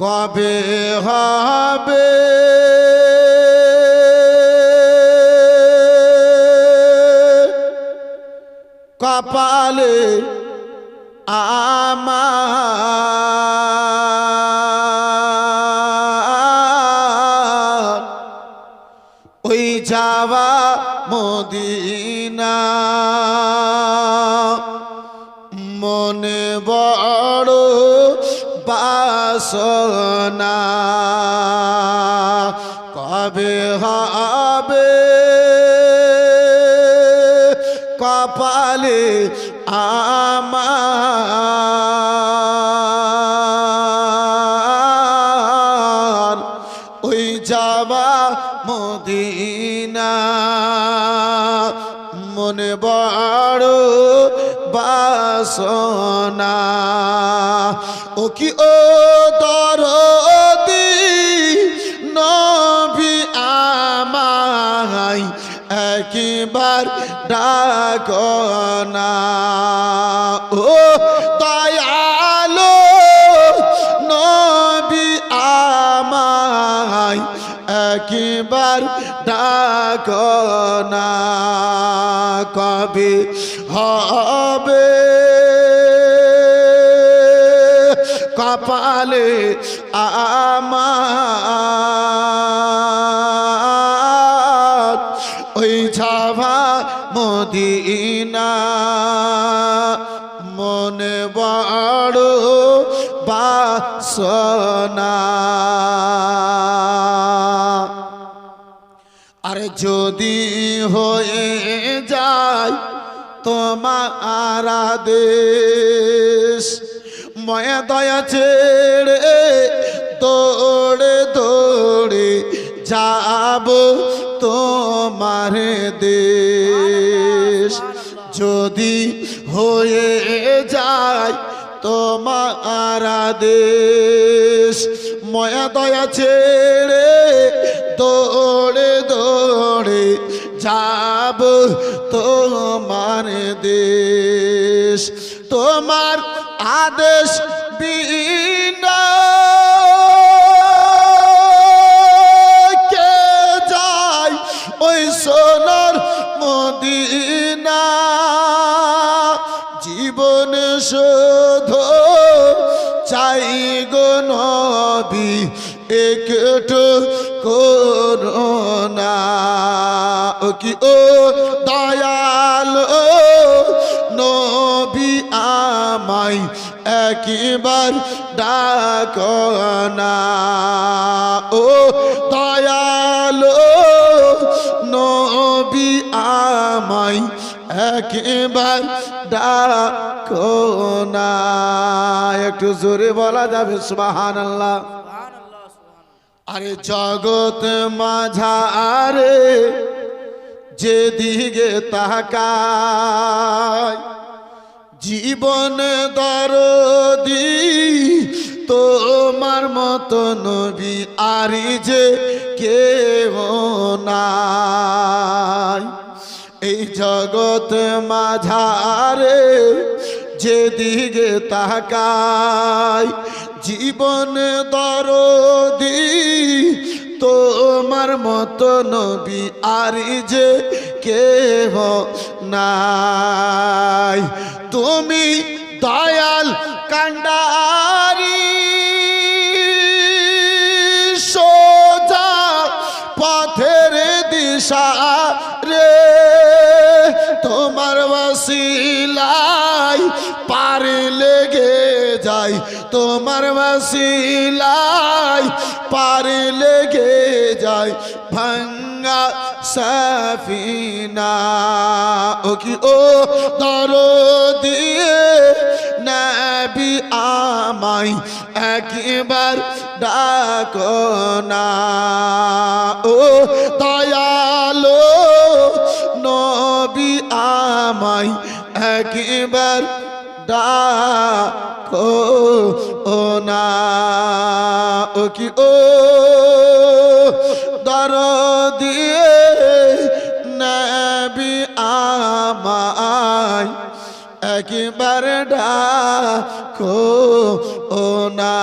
কবে হবে? কপালে আমার ওই যাওয়া মদিনা। বাসনা কবে হবে? কপালে আমার। ওই যাবা মদিনা। মনে বড় বাসনা। ও কি ও দরদি, নবী আমায় একবার ডাকনা ও দয়ালো নবী আমায় একবার ডাকনা কবে হবে কপালে আমার। ওই ঝাভা মদিনা মনে বড় বাসনা। আরে যদি হয়ে যায় তোমার দেশ ময়া দয়া ছেড়ে দৌড়ে দৌড়ে যাব তোমার দেশ। যদি হয়ে যায় তোমার দেশ ময়া দয়া ছেড়ে দৌড়ে দৌড়ে যাব তোমার দেশ। তোমার আদেশ বিনা। কে যায় ওই সোনার মদিনা? জীবন শোধ চাই গো নবী, একটু করোনা ও কি, ও দয়াল নবী আমায় একবার ডাকনা ও দয়াল নবী আমায় একবার ডাকনা একটু জোরে বলা যাবে সুবাহান আল্লাহ আরে জগৎ মাঝারে যেদিকে তাকায় জীবন দরদি, তোমার মতো নবী আরি যে কেউ নাই। এই জগৎ মাঝারে যেদিকে তাকায়, জীবন দরদি, তোমার মতো নবী আরি যে কেহ নাই। তুমি দয়াল কান্ডারি সোজা পথের দিশা রে, তোমার বসিলাই পার লেগে যাই। তোমার বসিলাই পার লেগে যাই। ভাঙ্গা সাফিনা। ও কি, ও দর আমায় একবার ডাকো না। ও দয়ালো নবী আমায়, একবার ডাকো ও না। ও কি, ও দর দিয়ে নবী আমায় একবার ডাকো ও না।